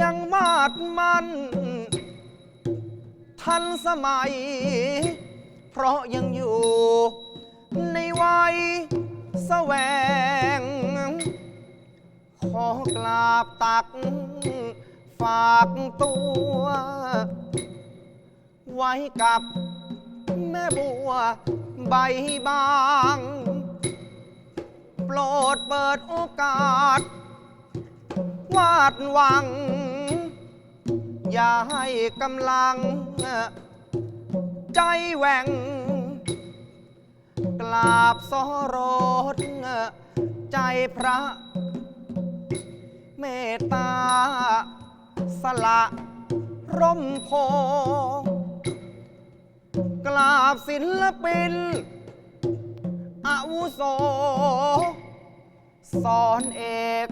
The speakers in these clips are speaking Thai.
ยังมาดมันทันสมัย เพราะยังอยู่ ในวัยแสวง ขอกราบตัก ฝากตัว ไว้กับแม่บัวใบบาง โปรดเปิดโอกาส วาดหวัง อย่าให้กำลัง ใจแหว่ง กราบสรสใจพระ เมตตา สละร่มโพ กราบศิลปินอาวุโส สอนเอก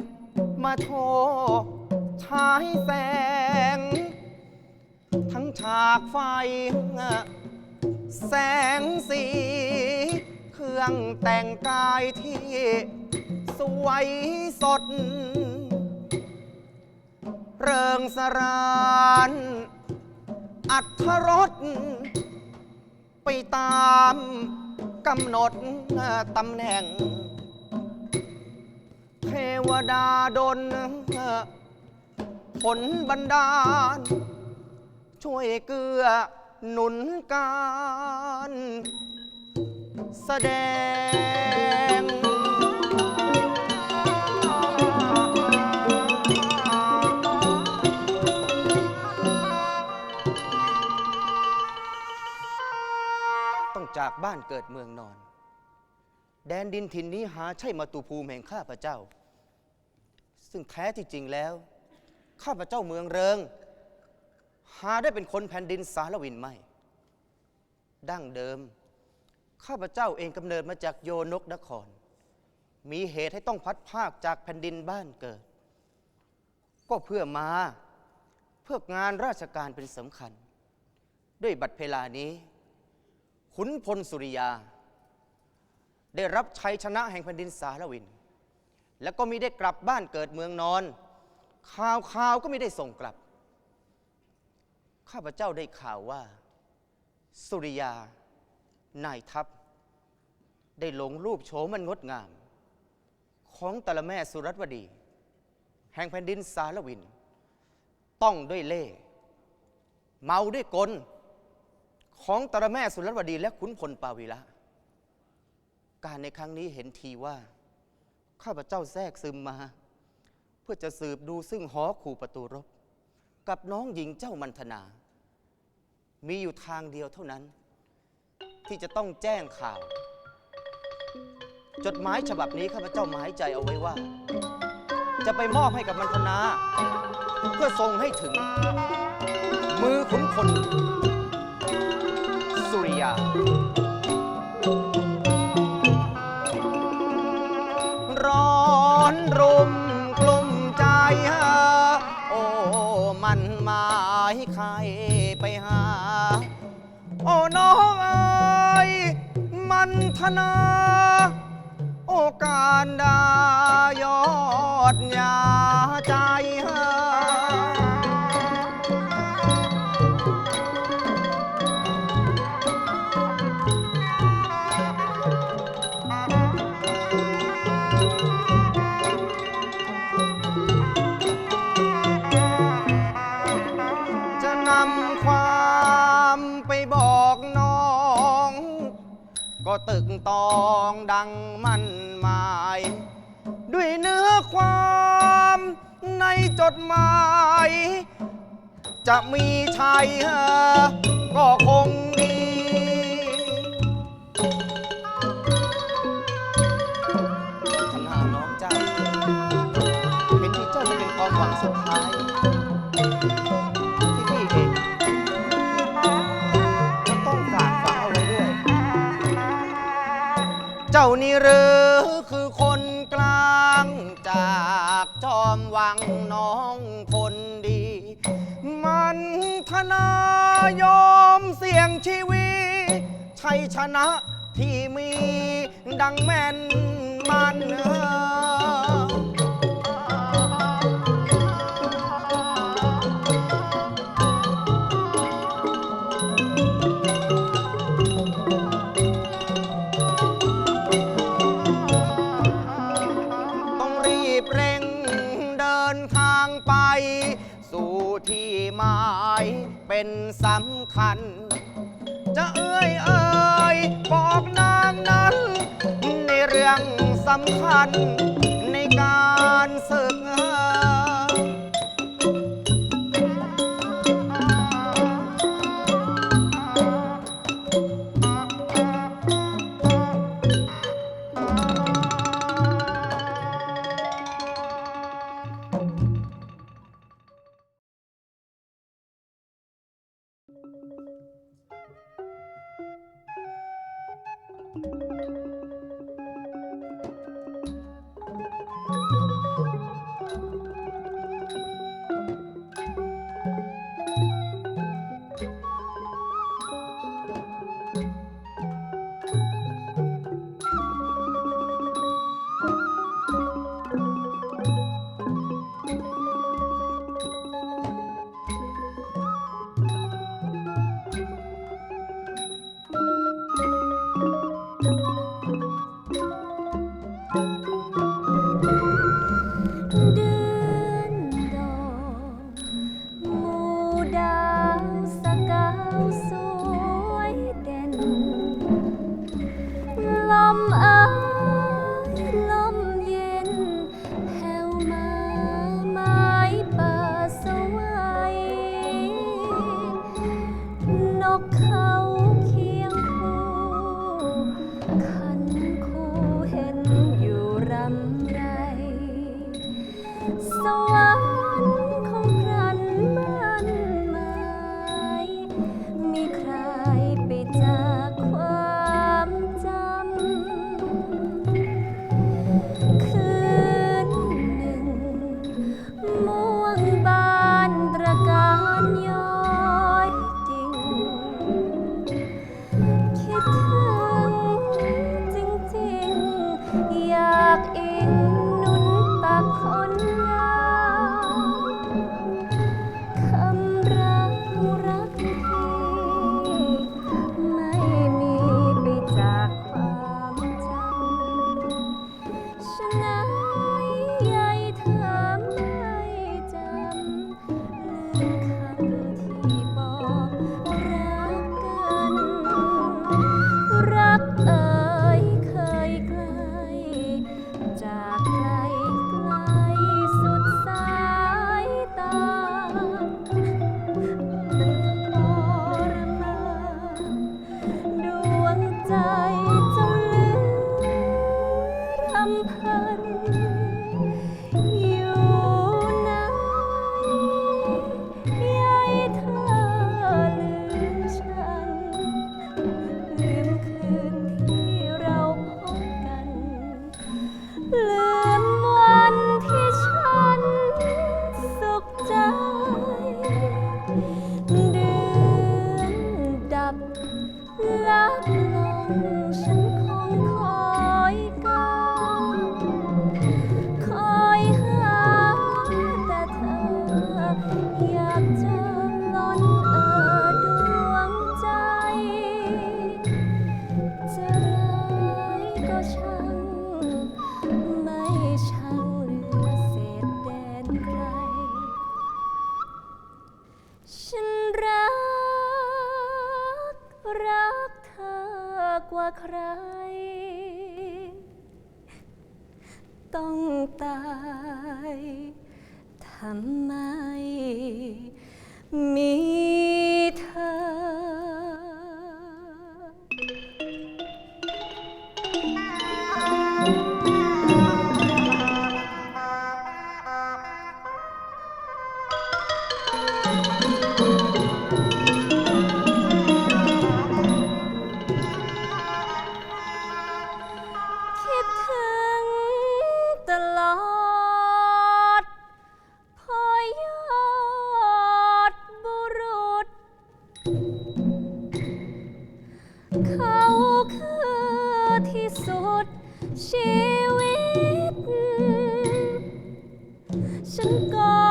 มาโชว์ฉายแสง ทั้งฉากไฟ แสงสี เครื่องแต่งกายที่ สวยสด เริงสรานอัธรสไปตามกำหนดตำแหน่ง เทวดาดลผลบันดาล ช่วยเกื้อหนุนการ แสดง ต้องจากบ้านเกิดเมืองนอน แดนดินถิ่นนี้หาใช่มาตุภูมิแห่งข้าพระเจ้า ซึ่งแท้ที่จริงแล้ว ข้าพเจ้าเมืองเริง หาได้เป็นคนแผ่นดินสารวินไม่ ดั้งเดิม ข้าพเจ้าเองกำเนิดมาจากโยนกนคร มีเหตุให้ต้องพัดภาคจากแผ่นดินบ้านเกิด ก็เพื่อมาเพื่องานราชการเป็นสำคัญ ด้วยบัตรเพลานี้ ขุนพลสุริยา ได้รับชัยชนะแห่งแผ่นดินสารวิน แล้วก็มีได้กลับบ้านเกิดเมืองนอน ข่าวข่าวก็ไม่ได้ส่งกลับ ข้าพเจ้าได้ข่าวว่า สุริยานายทัพ ได้หลงรูปโฉมมันงดงาม ของตละแม่สุรัตวดี แห่งแผ่นดินสารวิน ต้องด้วยเล่ เมาด้วยกล ของตระแม่สุรัตวดีและขุนพลปาวิละ การในครั้งนี้เห็นทีว่า ข้าพเจ้าแทรกซึมมา เพื่อจะสืบดูซึ่งหอขู่ประตูรบ กับน้องหญิงเจ้ามันธนา มีอยู่ทางเดียวเท่านั้น ที่จะต้องแจ้งข่าว จดหมายฉบับนี้ข้าพเจ้าหมายใจเอาไว้ว่า จะไปมอบให้กับมันธนา เพื่อส่งให้ถึง มือขุนพลสุริยา โอ้น้องเอ้ยมันธนา โอการดายอดยาใจฮะ ก็ตึกตองดังมั่นหมาย ด้วยเนื้อความในจดหมาย จะมีชัยก็คงดี ท่านหาน้องเจ้าเห็นที่เจ้าจะเป็นความหวังสุดท้าย จ้านี่หรือคือคนกลางจากจอมวังน้องคนดี มันธนายอมเสี่ยงชีวิตชัยชนะที่มีดังแม่นมันเออ จะเอ่ยเอ่ยบอกนางนั้น ในเรื่องสำคัญในการศึกษา 是那很身高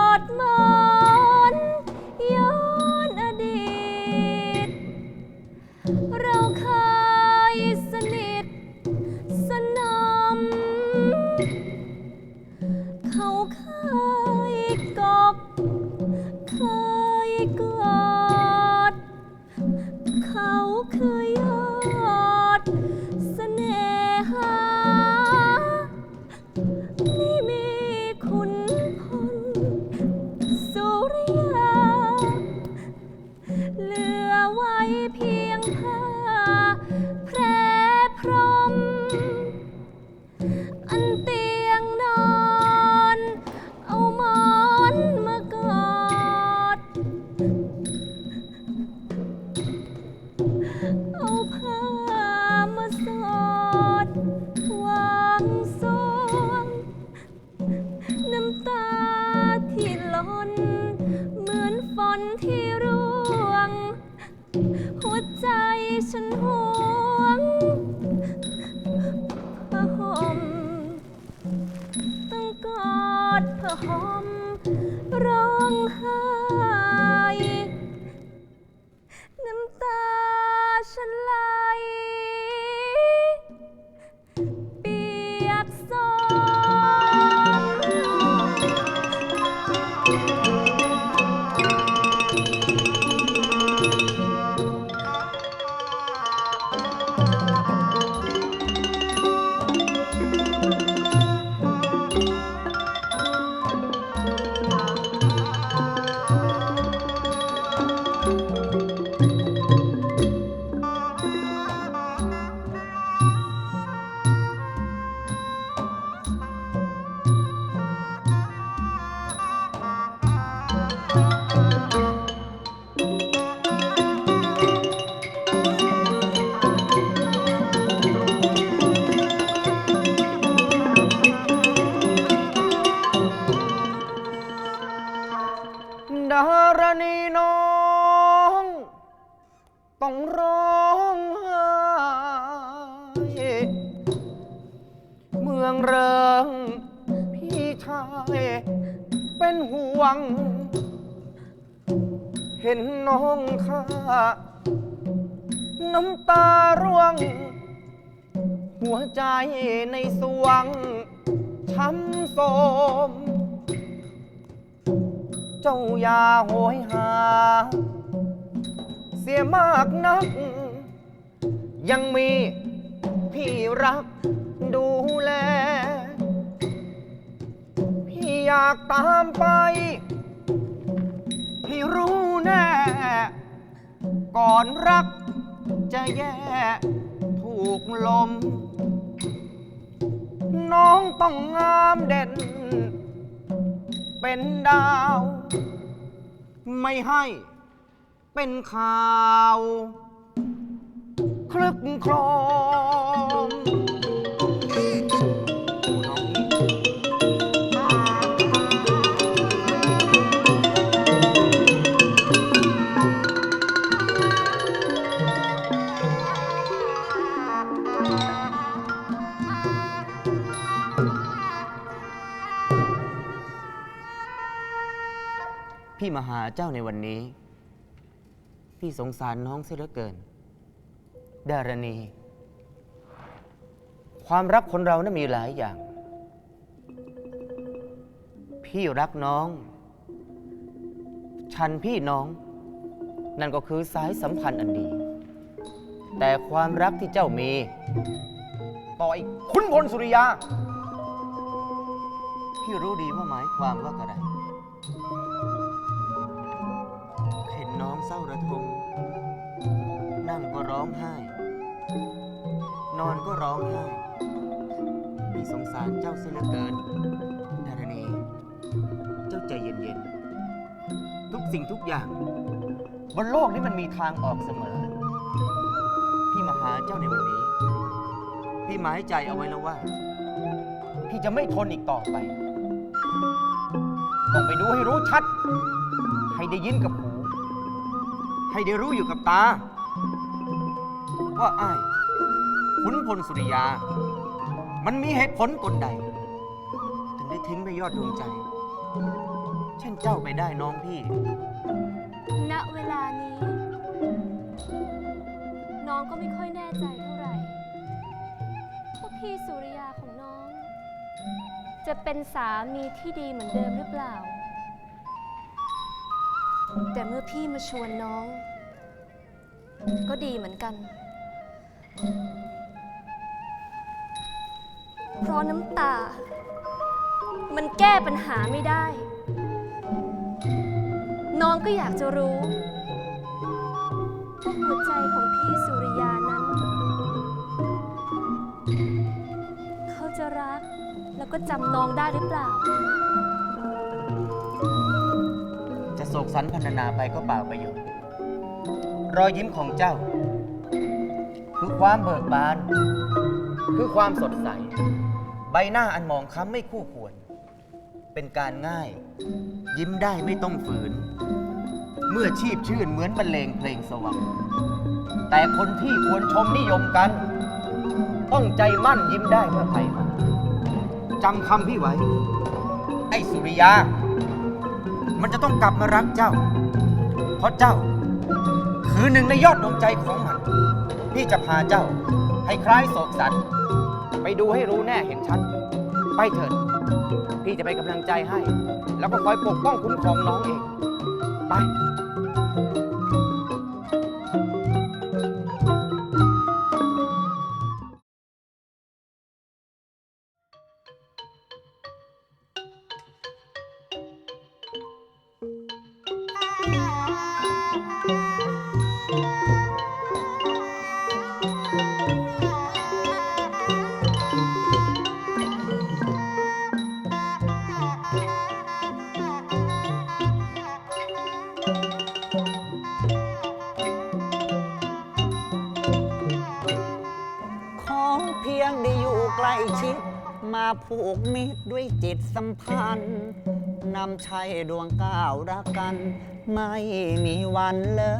น้อง ต้องร้องไห้เมืองเริง พี่ชายเป็นห่วง เห็นน้องข้า น้ำตาร่วง หัวใจในสวงช้ำโสม เจ้าอย่าโหยหา เสียมากนัก ยังมีพี่รักดูแล พี่อยากตามไป พี่รู้แน่ ก่อนรักจะแย่ ถูกลม น้องต้องงามเด่น เป็นดาว ไม่ให้เป็นข่าว คลึกโครมี่มาหาเจ้าในวันนี้ พี่สงสารน้องเสียเหลือเกิน ดารณี ความรักคนเรานะ่ะมีหลายอย่าง พี่รักน้อง ฉันพี่น้อง นั่นก็คือสายสัมพันธ์อันดี แต่ความรักที่เจ้ามี ต่อไอ้คุณพลสุริยา พี่รู้ดีว่าหมายความว่าอะไร เศร้าระทม นั่งก็ร้องไห้ นอนก็ร้องไห้มีสงสารเจ้าเสียเหลือเกินดารณี เจ้าใจเย็นๆ ทุกสิ่งทุกอย่าง บนโลกนี้มันมีทางออกเสมอ พี่มาหาเจ้าในวันนี้ พี่หมายใจเอาไว้แล้วว่า พี่จะไม่ทนอีกต่อไป ต้องไปดูให้รู้ชัด ให้ได้ยินกับหู ให้ได้รู้อยู่กับตา ว่าอ้ายขุนพลสุริยา มันมีเหตุผลกลใด ถึงได้ทิ้งไปยอดดวงใจ เช่นเจ้าไปได้น้องพี่ ณเวลานี้ น้องก็ไม่ค่อยแน่ใจเท่าไหร่ว่าพี่สุริยาของน้อง จะเป็นสามีที่ดีเหมือนเดิมหรือเปล่า แต่เมื่อพี่มาชวนน้อง ก็ดีเหมือนกัน เพราะน้ำตา มันแก้ปัญหาไม่ได้ น้องก็อยากจะรู้ว่าหัวใจของพี่สุริยานั้น เขาจะรักแล้วก็จำน้องได้หรือเปล่า โศกสันพันนาไปก็เปล่าประโยชน์ รอยยิ้มของเจ้า คือความเบิกบาน คือความสดใส ใบหน้าอันมองค้ำไม่คู่ควร เป็นการง่าย ยิ้มได้ไม่ต้องฝืน เมื่อชีพชื่นเหมือนบรรเลงเพลงสวรรค์แต่คนที่ควรชมนิยมกัน ต้องใจมั่นยิ้มได้เมื่อใครมาจำคำพี่ไว้ ไอ้สุริยา มันจะต้องกลับมารักเจ้า เพราะเจ้า คือหนึ่งในยอดดวงใจของมันพี่จะพาเจ้า ให้คล้ายโศกสัน ไปดูให้รู้แน่เห็นชัด ไปเถิดพี่จะไปนกำลังใจให้ แล้วก็คอยปกป้องคุ้มครองน้องเอง ไป ผูกมิตรด้วยจิตสัมพันธ์นำชัยดวงก้าวรักกัน ไม่มีวันเลิ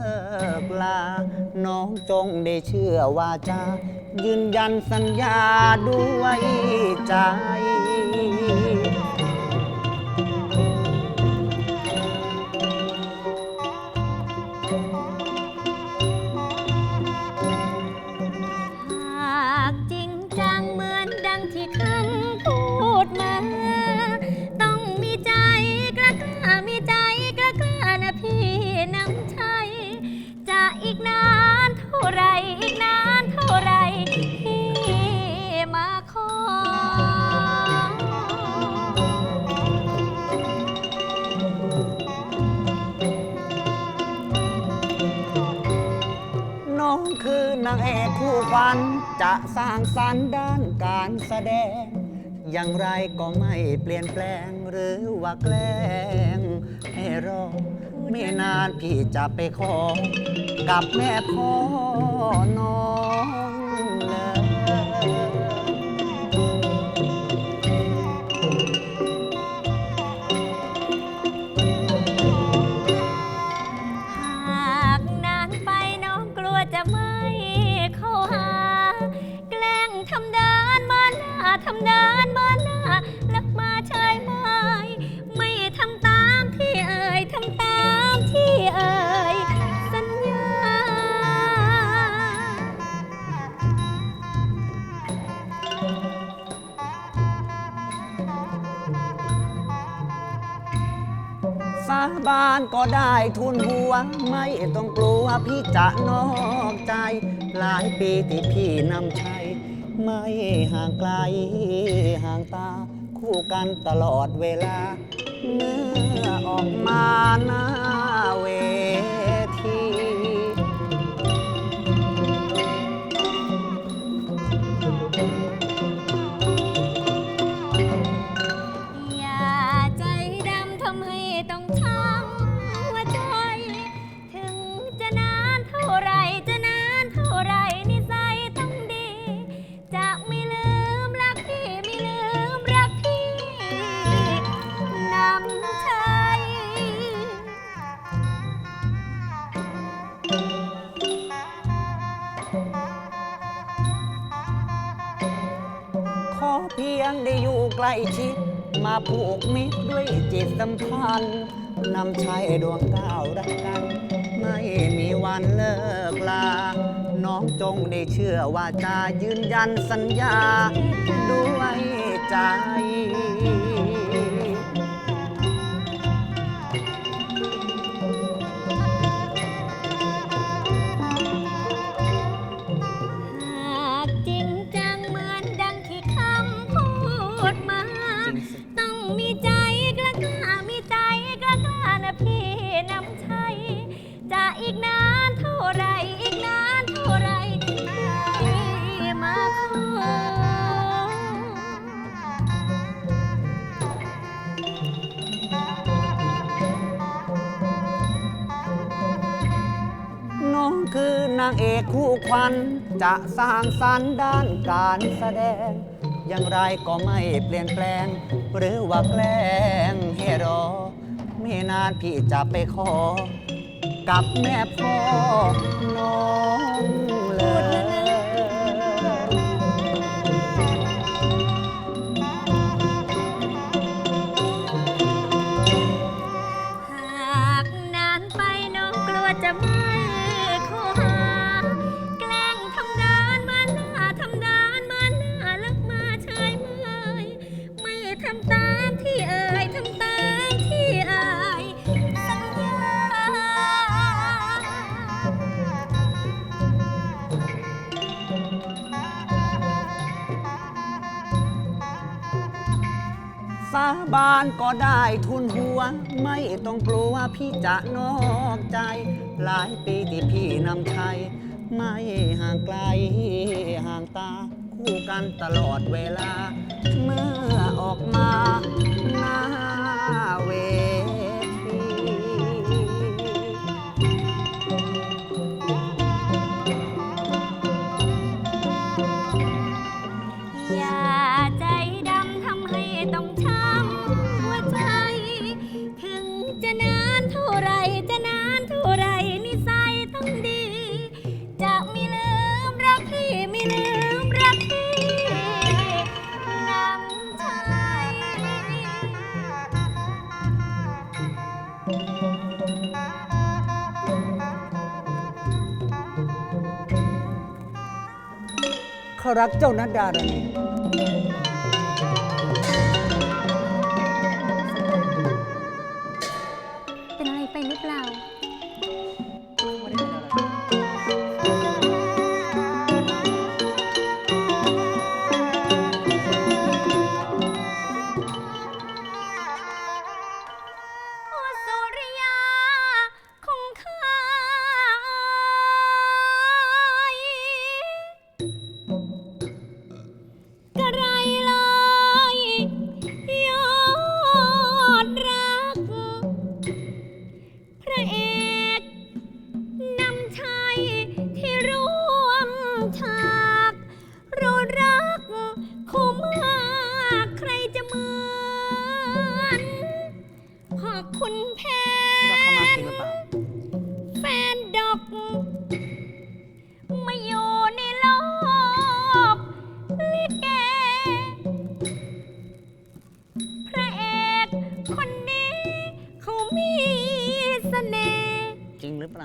กลา น้องจงได้เชื่อว่าจะยืนยันสัญญาด้วยใจ หากจริงจังเหมือนดังที่ค อนางเอกคู่ขวันจะสร้างสรรค์ด้านการแสดง อย่างไรก็ไม่เปลี่ยนแปลงหรือว่าแกล้งให้รอไม่นานพี่จะไปขอ กับแม่พ่อน้อง ทุนหัว ไม่ต้องกลัวพี่จะนอกใจ หลายปีที่พี่นำชัยไม่ห่างไกลห่างตา คู่กันตลอดเวลา เมื่อออกมาหน้าเว ยงได้อยู่ใกล้ชิด มาผูกมิตรด้วยจิตสัมพันธ์นำชายดวงดาวรักกัน ไม่มีวันเลิกลา น้องจงได้เชื่อว่าจะยืนยันสัญญา ด้วยใจ นางเอกคู่ควัน จะสร้างสรรค์ด้านการแสดง อย่างไรก็ไม่เปลี่ยนแปลง หรือว่าแกล้งให้รอ ไม่นานพี่จะไปขอ กับแม่พ่อานก็ได้ทุนหัว ไม่ต้องกลัวพี่จะนอกใจ หลายปีที่พี่นำชัยไม่ห่างไกลห่างตา คู่กันตลอดเวลา เมื่อออกมาานเท่าไรจะนานเท่าไรนิสัยต้องดี จะไม่ลืมรักพี่ไม่ลืมรักพี่น้ำชาไหลเขารักเจ้านัดดาเลย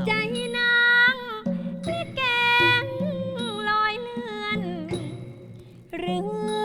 ใจนางพริกแกงลอยเลือนหรือ